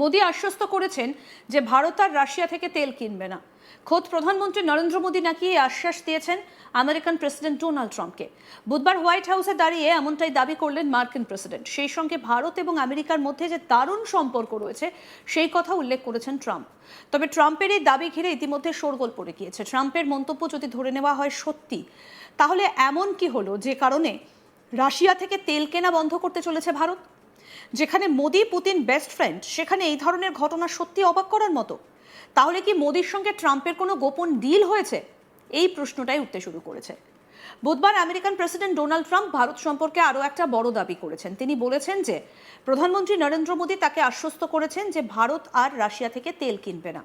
মোদী আশ্বস্ত করেছেন যে ভারত আর রাশিয়া থেকে তেল কিনবে না। খোদ প্রধানমন্ত্রী নরেন্দ্র মোদী নাকি এই আশ্বাস দিয়েছেন আমেরিকান প্রেসিডেন্ট ডোনাল্ড ট্রাম্পকে। বুধবার হোয়াইট হাউসে দাঁড়িয়ে এমনটাই দাবি করলেন মার্কিন প্রেসিডেন্ট। সেই সঙ্গে ভারত এবং আমেরিকার মধ্যে যে দারুণ সম্পর্ক রয়েছে, সেই কথা উল্লেখ করেছেন ট্রাম্প। তবে ট্রাম্পের এই দাবি ঘিরে ইতিমধ্যে শোরগোল পড়ে গিয়েছে। ট্রাম্পের মন্তব্য যদি ধরে নেওয়া হয় সত্যি, তাহলে এমন কি হলো যে কারণে রাশিয়া থেকে তেল কেনা বন্ধ করতে চলেছে ভারত? যেখানে মোদি পুতিন বেস্ট ফ্রেন্ড সেখানে এই ধরনের ঘটনা সত্যি অবাক করার মতো। তাহলে কি মোদির সঙ্গে ট্রাম্পের কোনো গোপন ডিল হয়েছে? এই প্রশ্নটাই উঠতে শুরু করেছে। বুধবার American president Donald Trump Bharat সম্পর্কে আরও একটা বড় দাবি করেছেন। তিনি বলেছেন যে, প্রধানমন্ত্রী নরেন্দ্র মোদী তাকে আশ্বস্ত করেছেন যে ভারত আর রাশিয়া থেকে তেল কিনবে না।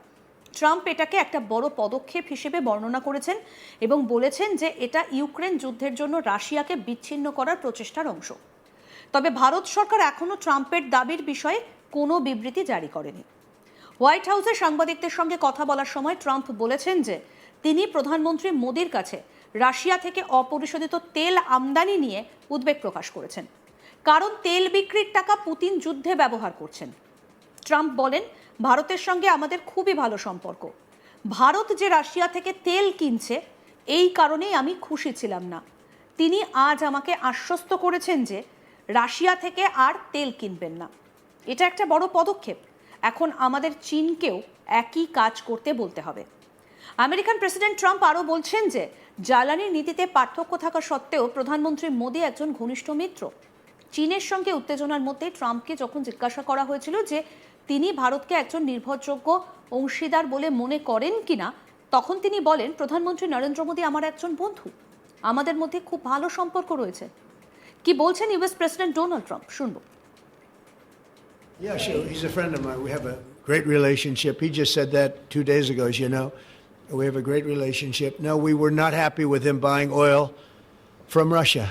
ট্রাম্প এটাকে একটা বড় পদক্ষেপ হিসেবে বর্ণনা করেছেন এবং বলেছেন যে এটা ইউক্রেন যুদ্ধের জন্য রাশিয়াকে বিচ্ছিন্ন করার প্রচেষ্টার অংশ। তবে ভারত সরকার এখনও ট্রাম্পের দাবির বিষয়ে কোনো বিবৃতি জারি করেনি। হোয়াইট হাউসে সাংবাদিকদের সঙ্গে কথা বলার সময় ট্রাম্প বলেছেন যে, তিনি প্রধানমন্ত্রী মোদির কাছে রাশিয়া থেকে অপরিশোধিত তেল আমদানি নিয়ে উদ্বেগ প্রকাশ করেছেন। কারণ তেল বিক্রির টাকা পুতিন যুদ্ধে ব্যবহার করছেন। ট্রাম্প বলেন, ভারতের সঙ্গে আমাদের খুবই ভালো সম্পর্ক। ভারত যে রাশিয়া থেকে তেল কিনছে, এই কারণেই আমি খুশি ছিলাম না। তিনি আজ আমাকে আশ্বস্ত করেছেন যে রাশিয়া থেকে আর তেল কিনবেন না। এটা একটা বড় পদক্ষেপ। এখন আমাদের চীনকেও একই কাজ করতে বলতে হবে। আমেরিকান প্রেসিডেন্ট ট্রাম্প আরও বলছেন যে জ্বালানির নীতিতে পার্থক্য থাকা সত্ত্বেও প্রধানমন্ত্রী মোদী একজন ঘনিষ্ঠ মিত্র। চীনের সঙ্গে উত্তেজনার মধ্যে ট্রাম্পকে যখন জিজ্ঞাসা করা হয়েছিল যে, তিনি ভারতকে একজন নির্ভরযোগ্য অংশীদার বলে মনে করেন কিনা, তখন তিনি বলেন, প্রধানমন্ত্রী নরেন্দ্র মোদী আমার একজন বন্ধু। আমাদের মধ্যে খুব ভালো সম্পর্ক রয়েছে। কি বলছেন ইউএস প্রেসিডেন্ট ডোনাল্ড ট্রাম্প শুনবো Yeah, sure. He's a friend of mine. We have a great relationship. He just said that two days ago, as you know. We have a great relationship. No, we were not happy with him buying oil from Russia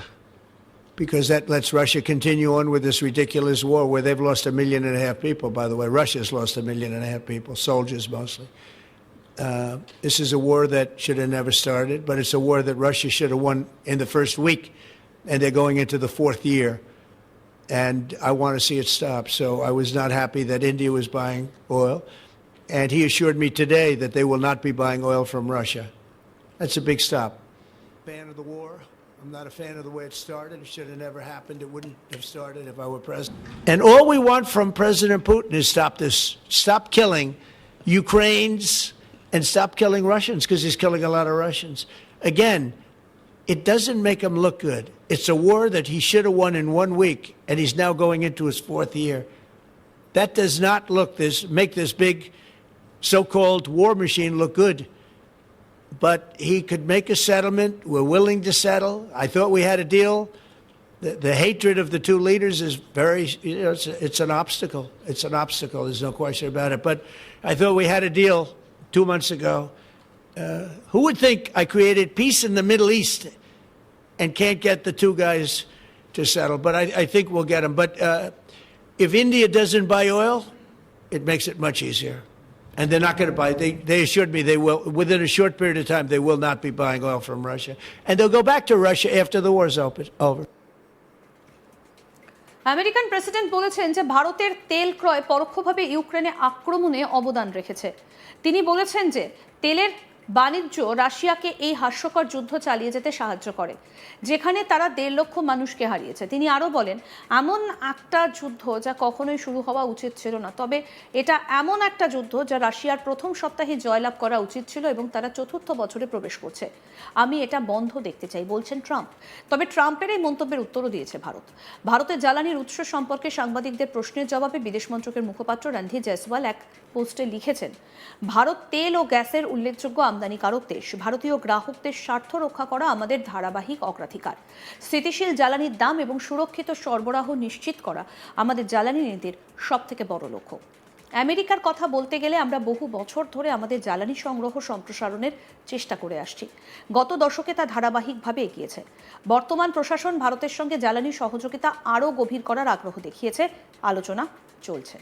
because that lets Russia continue on with this ridiculous war where they've lost a million and a half people, by the way. Russia's lost a million and a half people, soldiers mostly. Uh, this is a war that should have never started, but it's a war that Russia should have won in the first week, and they're going into the fourth year and I want to see it stop. So I was not happy that India was buying oil. And he assured me today that they will not be buying oil from Russia. That's a big stop. Fan of the war. I'm not a fan of the way it started. It should have never happened. It wouldn't have started if I were president. And all we want from President Putin is stop this. Stop killing Ukrainians and stop killing Russians because he's killing a lot of Russians. Again, it doesn't make him look good. It's a war that he should have won in one week, and he's now going into his fourth year. That does not look this make this big so-called war machine look good. But he could make a settlement. We're willing to settle. I thought we had a deal. The, the hatred of the two leaders is very, you know, it's, it's an obstacle. It's an obstacle. There's no question about it. But I thought we had a deal two months ago. Uh, who would think I created peace in the Middle East and can't get the two guys to settle? But I, I think we'll get them. But uh, if India doesn't buy oil, it makes it much easier. And they're not going to buy. They, they assured me they will, within a short period of time, they will not be buying oil from Russia. And they'll go back to Russia after the war's over. American president বলেছেন যে ভারতের তেল ক্রয় পরোক্ষভাবে ইউক্রেনে আক্রমণে অবদান রেখেছে তিনি বলেছেন যে তেলের বাণিজ্য রাশিয়াকে এই হাস্যকর যুদ্ধ চালিয়ে যেতে সাহায্য করে, যেখানে তারা দেড় লক্ষ মানুষকে হারিয়েছে। তিনি আরও বলেন, এমন একটা যুদ্ধ যা কখনোই শুরু হওয়া উচিত ছিল না, তবে এটা এমন একটা যুদ্ধ যা রাশিয়ার প্রথম সপ্তাহে জয়লাভ করা উচিত ছিল এবং তারা চতুর্থ বছরে প্রবেশ করছে। আমি এটা বন্ধ দেখতে চাই, বলছেন ট্রাম্প। তবে ট্রাম্পের এই মন্তব্যের উত্তরও দিয়েছে ভারত। ভারতের জ্বালানির উৎস সম্পর্কে সাংবাদিকদের প্রশ্নের জবাবে বিদেশ মন্ত্রকের মুখপাত্র রণধীর জয়সওয়াল এক পোস্টে লিখেছেন, ভারত তেল ও গ্যাসের উল্লেখযোগ্য আমদানিকারক দেশ ভারতীয় গ্রাহকদের স্বার্থ রক্ষা করা আমাদের ধারাবাহিক অগ্রাধিকার। স্থিতিশীল জ্বালানির দাম এবং সুরক্ষিত সরবরাহ নিশ্চিত করা আমাদের জ্বালানি নীতির সবথেকে বড় লক্ষ্য। আমেরিকার কথা বলতে গেলে আমরা বহু বছর ধরে আমাদের জ্বালানি সংগ্রহ সম্প্রসারণের চেষ্টা করে আসছি। গত দশকে তা ধারাবাহিকভাবে এগিয়েছে। বর্তমান প্রশাসন ভারতের সঙ্গে জ্বালানি সহযোগিতা আরও গভীর করার আগ্রহ দেখিয়েছে। আলোচনা চলছে।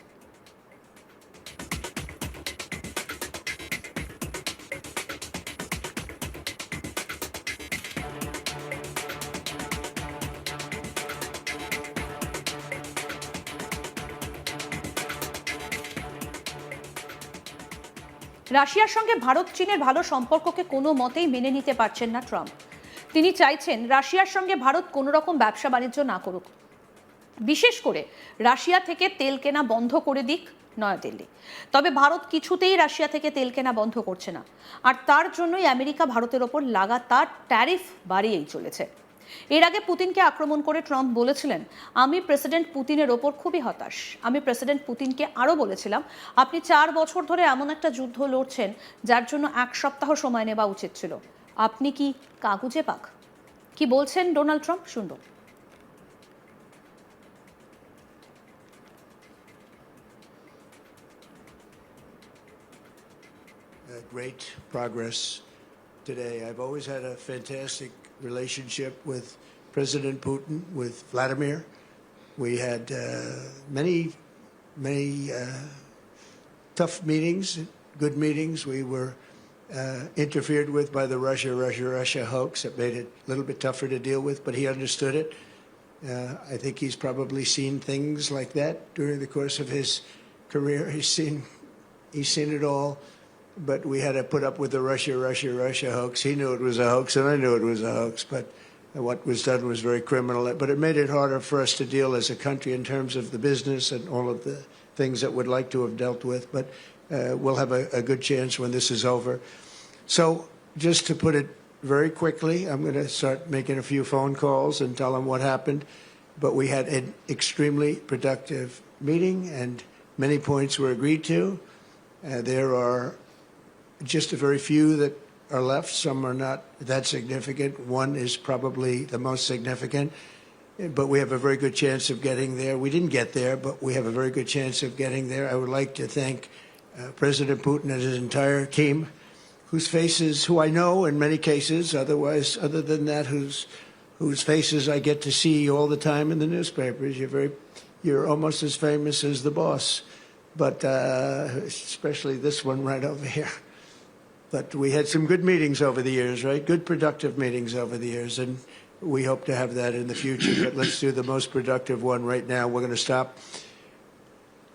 রাশিয়ার সঙ্গে ভারত, চীনের ভালো সম্পর্ককে কোনো মতেই মেনে নিতে পারছেন না ট্রাম্প। তিনি চাইছেন রাশিয়ার সঙ্গে ভারত কোনো রকম ব্যবসা বাণিজ্য না করুক। বিশেষ করে রাশিয়া থেকে তেল কেনা বন্ধ করে দিক নয়াদিল্লি। তবে ভারত কিছুতেই রাশিয়া থেকে তেল কেনা বন্ধ করছে না। আর তার জন্যই আমেরিকা ভারতের ওপর লাগাতার ট্যারিফ বাড়িয়েই চলেছে। এর আগে পুতিনকে আক্রমণ করে ট্রাম্প বলেছিলেন আমি প্রেসিডেন্ট পুতিনের ওপর খুবই হতাশ। আমি প্রেসিডেন্ট পুতিনকে আরও বলেছিলাম আপনি চার বছর ধরে এমন একটা যুদ্ধ লড়ছেন যার জন্য এক সপ্তাহ সময় নেওয়া উচিত ছিল। আপনি কি কাগুজে পাক? কি বলছেন Donald Trump? uh, great progress today. I've always had a fantastic relationship with President Putin, with Vladimir. We had uh, many, many uh, tough meetings, good meetings. We were uh, interfered with by the Russia, Russia, Russia hoax. It made it a little bit tougher to deal with, but he understood it. Uh, I think he's probably seen things like that during the course of his career. He's seen, he's seen it all. But we had to put up with the Russia, Russia, Russia hoax. He knew it was a hoax, and I knew it was a hoax. But what was done was very criminal. But it made it harder for us to deal as a country in terms of the business and all of the things that we'd like to have dealt with. But uh, we'll have a, a good chance when this is over. So, just to put it very quickly, I'm going to start making a few phone calls and tell them what happened. But we had an extremely productive meeting, and many points were agreed to. Uh, there are just a very few that are left. Some are not that significant. One is probably the most significant, but we have a very good chance of getting there. We didn't get there, but we have a very good chance of getting there. I would like to thank uh, President Putin and his entire team, whose faces, who I know in many cases, otherwise, other than that, whose whose faces I get to see all the time in the newspapers. You're very, you're almost as famous as the boss, but uh, especially this one right over here. But we had some good meetings over the years, right? Good productive meetings over the years, and we hope to have that in the future. But let's do the most productive one right now. We're going to stop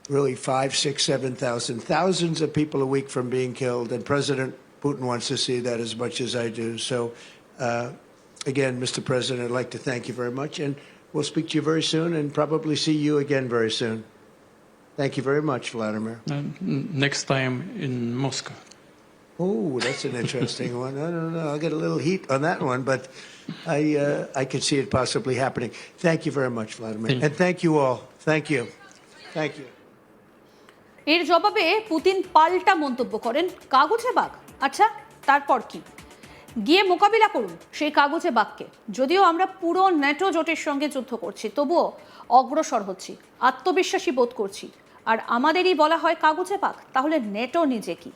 really five, six, seven thousand, thousands of people a week from being killed, and President Putin wants to see that as much as I do. So, uh, again, Mr. President, I'd like to thank you very much, and we'll speak to you very soon, and probably see you again very soon. Thank you very much, Vladimir. And next time in Moscow. Oh, that's an interesting one. I don't know. I'll get a little heat on that one, but I uh, I could see it possibly happening. Thank you very much, Vladimir, Thank you. and thank you all. Thank you. Thank you. এর জবাবে Putin পাল্টা মন্তব্য করেন কাগজে বাঘ আচ্ছা তারপর কি গিয়ে মোকাবিলা করুন সেই কাগজে বাঘকে যদিও আমরা পুরো ন্যাটো জোটের সঙ্গে যুদ্ধ করছি তবুও অগ্রসর হচ্ছি আত্মবিশ্বাসী বোধ করছি আর আমাদেরই বলা হয় কাগজে বাঘ তাহলে নেটো নিজে কি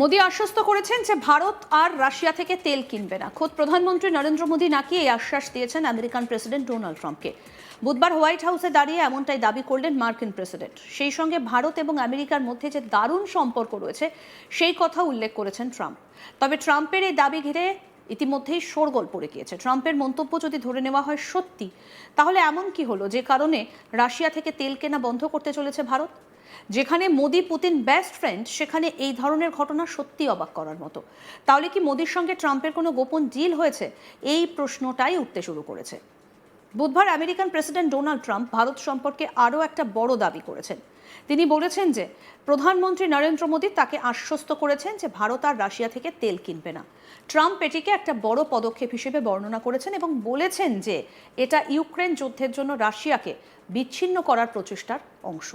মোদী আশ্বস্ত করেছেন যে ভারত আর রাশিয়া থেকে তেল কিনবে না। খোদ প্রধানমন্ত্রী নরেন্দ্র মোদী নাকি এই আশ্বাস দিয়েছেন আমেরিকান প্রেসিডেন্ট ডোনাল্ড ট্রাম্পকে। বুধবার হোয়াইট হাউসে দাঁড়িয়ে এমনটাই দাবি করলেন মার্কিন প্রেসিডেন্ট। সেই সঙ্গে ভারত এবং আমেরিকার মধ্যে যে দারুণ সম্পর্ক রয়েছে, সেই কথা উল্লেখ করেছেন ট্রাম্প। তবে ট্রাম্পের এই দাবি ঘিরে ইতিমধ্যেই শোরগোল পড়ে গিয়েছে। ট্রাম্পের মন্তব্য যদি ধরে নেওয়া হয় সত্যি, তাহলে এমন কি হলো যে কারণে রাশিয়া থেকে তেল কেনা বন্ধ করতে চলেছে ভারত? যেখানে মোদি পুতিন বেস্ট ফ্রেন্ড সেখানে এই ধরনের ঘটনা সত্যি অবাক করার মতো। তাহলে কি মোদির সঙ্গে ট্রাম্পের কোনো গোপন ডিল হয়েছে? এই প্রশ্নটাই উঠতে শুরু করেছে। বুধবার American president Donald Trump Bharat সম্পর্কে আরও একটা বড় দাবি করেছেন। তিনি বলেছেন যে, প্রধানমন্ত্রী নরেন্দ্র মোদী তাকে আশ্বস্ত করেছেন যে ভারত আর রাশিয়া থেকে তেল কিনবে না। ট্রাম্প এটিকে একটা বড় পদক্ষেপ হিসেবে বর্ণনা করেছেন এবং বলেছেন যে, এটা ইউক্রেন যুদ্ধের জন্য রাশিয়াকে বিচ্ছিন্ন করার প্রচেষ্টার অংশ।